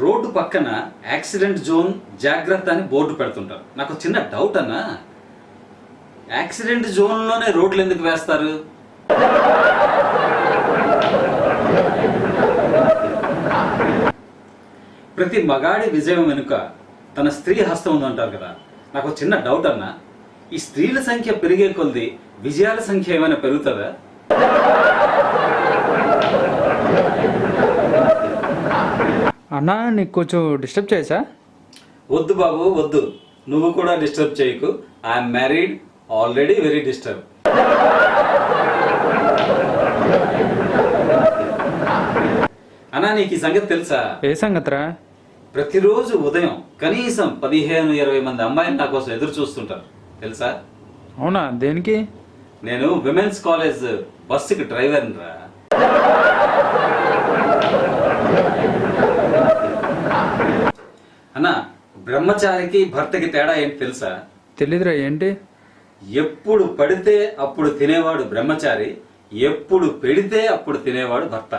Road పక్కన accident zone జాగ్రత్త అని బోర్డు పెడుతుంటారు. నాకు చిన్న డౌట్ అన్నా. యాక్సిడెంట్ జోన్లోనే రోడ్లు ఎందుకు వేస్తారు? ప్రతి మగాడి విజయం వెనుక తన స్త్రీ హస్తం ఉందంటారు కదా. నాకు చిన్న డౌట్ అన్నా. ఈ స్త్రీల సంఖ్య పెరిగే కొద్దీ విజయాల సంఖ్య ఏమైనా పెరుగుతుందా? అన్నా నీకు కొంచెం డిస్టర్బ్ చేసా? వద్దు బాబు వద్దు. నువ్వు కూడా డిస్టర్బ్ చేయకు. I'm married already very disturb అన్నా నీకు ఈ సంగతి తెలుసా? ఏ సంగతిరా? ప్రతిరోజు ఉదయం కనీసం పదిహేను ఇరవై మంది అమ్మాయిలు నా కోసం ఎదురు చూస్తుంటారు. తెలుసా? అవునా? దేనికి? నేను విమెన్స్ కాలేజ్ బస్సుకి డ్రైవర్ని రా. అన్నా బ్రహ్మచారికి భర్తకి తేడా ఏంటి తెలుసా? తెలీదురా ఏంటి? ఎప్పుడు పడితే అప్పుడు తినేవాడు బ్రహ్మచారి ఎప్పుడు పెడితే అప్పుడు తినేవాడు భర్త.